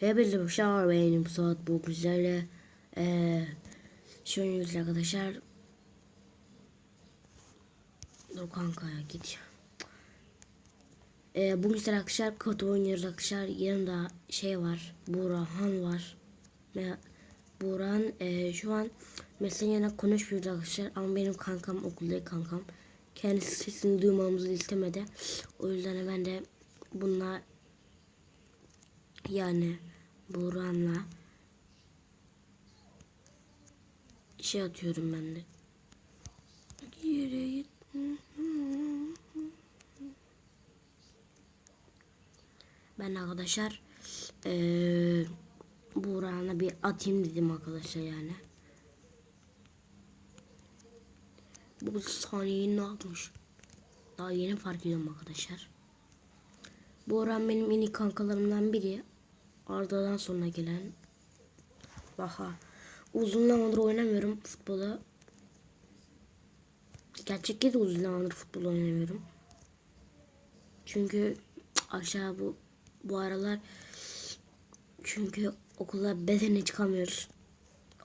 Hepinize hoşçakalın benim bu saat bu güzelle eee şu oynuyoruz arkadaşlar. Dur kanka ya git. Eee bugün size arkadaşlar kötü oynuyoruz arkadaşlar. Yanımda şey var. Burhan var. Ve Burhan eee, şu an mesleğin yanına konuşmuyoruz arkadaşlar. Ama benim kankam okuldaki kankam. Kendisi sesini duymamızı istemedi. O yüzden ben de bununla yani Burhan'la şey atıyorum ben de. Yere. Ben arkadaşlar eee Burhan'a bir atayım dedim arkadaşlar yani. Bu saniyeyi ne yapmış? Daha yeni fark ediyorum arkadaşlar. Burhan benim en iyi kankalarımdan biri. Arda'dan sonra gelen. Baha. Uzun zamandır oynamıyorum futbola. Gerçekten de uzun zamandır futbol oynamıyorum. Çünkü aşağı bu bu aralar çünkü okula bedene çıkamıyoruz.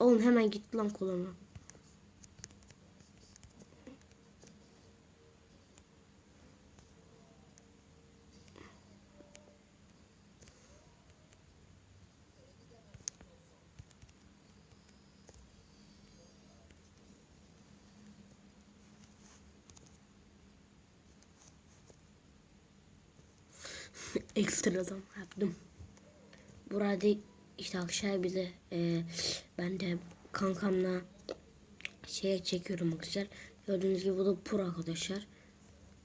Oğlum hemen git lan koluma. Ekstradan yaptım. Burada işte akşam bize e, ben de kankamla şeye çekiyorum arkadaşlar. Gördüğünüz gibi bu da pro arkadaşlar.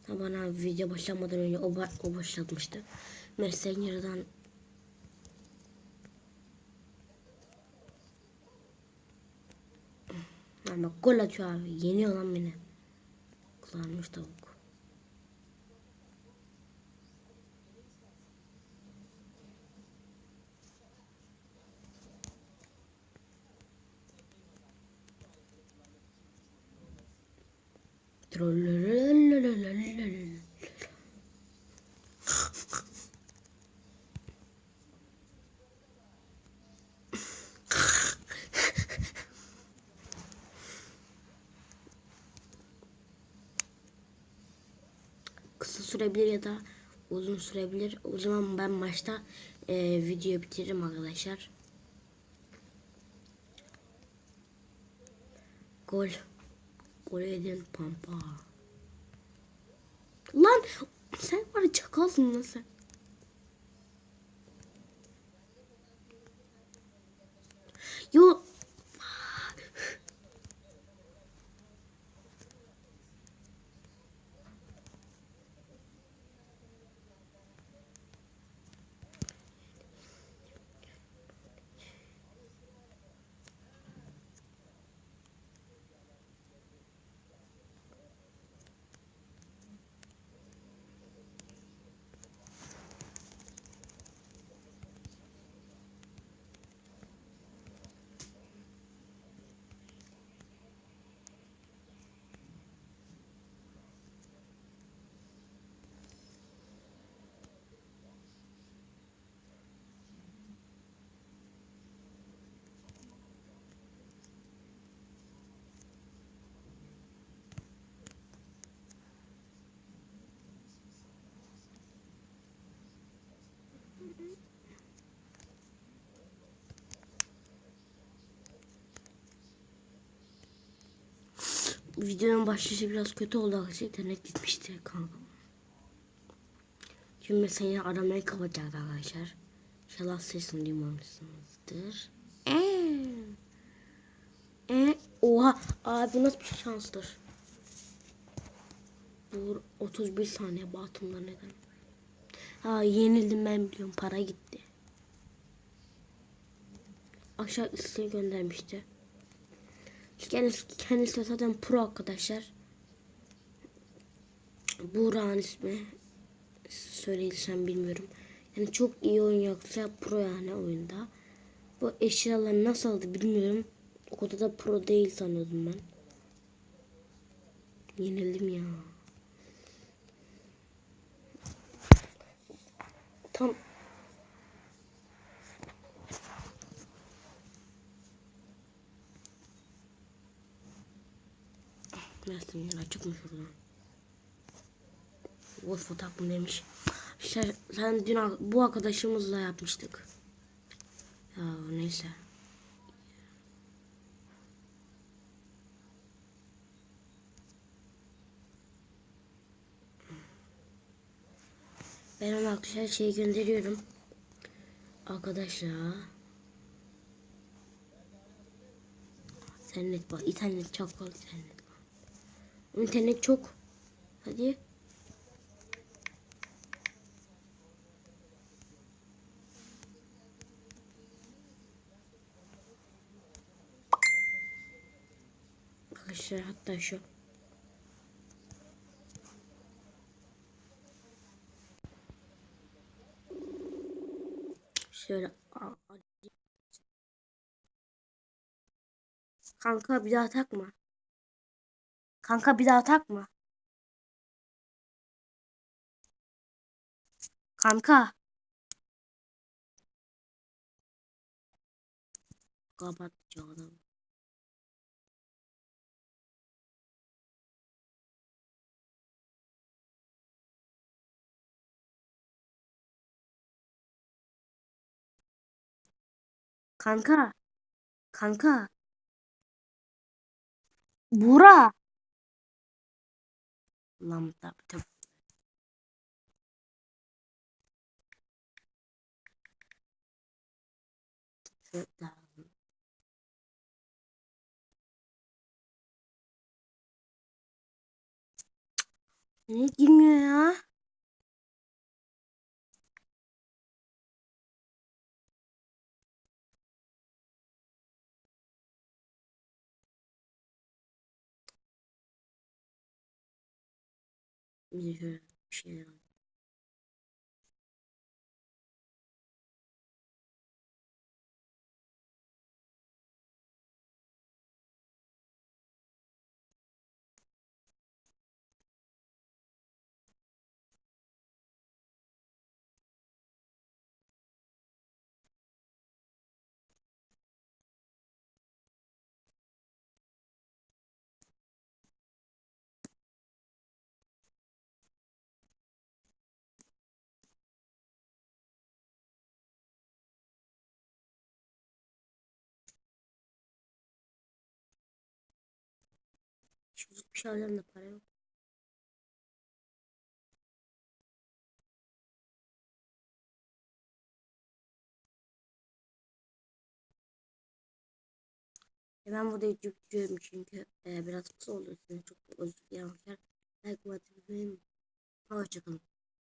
Bana video başlamadan önce o, o başlatmıştı. Messenger'dan bak gol atıyor abi. Yeniyor lan beni. Kullanmış tavuk. Kısa sürebilir ya da uzun sürebilir. O zaman ben maçta e, video bitiririm arkadaşlar. Gol. Gol edin pampa. Lan sen var ya çakalsın lan sen. Videonun başlışı biraz kötü oldu arkadaşlar. İnternet gitmişti kanka. Şimdi seni aramayı kapatacağız arkadaşlar. İnşallah sesini duymamışsınızdır. Eee. Eee. Oha. Abi nasıl bir şanstır. Bu 31 saniye batımda neden? Ha yenildim ben biliyorum. Para gitti. Aşağı isteği göndermişti. Kendisi, kendisi zaten pro arkadaşlar. Buğra'nın ismi. Söyleyilsem bilmiyorum. Yani çok iyi oynuyorsa pro yani oyunda. Bu eşyalar nasıl aldı bilmiyorum. O kadar da pro değil sanıyordum ben. Yenildim ya. Tam çıkmazsın ya çıkma şuradan. Wolf atak mı demiş. İşte sen dün bu arkadaşımızla yapmıştık. Ya neyse. Ben ona arkadaşlar şey gönderiyorum. Arkadaşlar. İnternet bak. internet çok var. internet. İnternet çok. Hadi. Arkadaşlar hatta şu. Şöyle Kanka bir daha takma. Kanka bir daha takma. Kanka. Kapatacak adam. Kanka. Kanka. Bura. Lan tabii. Şurada. Niye girmiyor ya? Bir de şöyle bir bir şey alacağım da para yok. E Ben burada yüklüyorum çünkü e, biraz kısa için çok özür dilerim. Like, like, Hoşçakalın.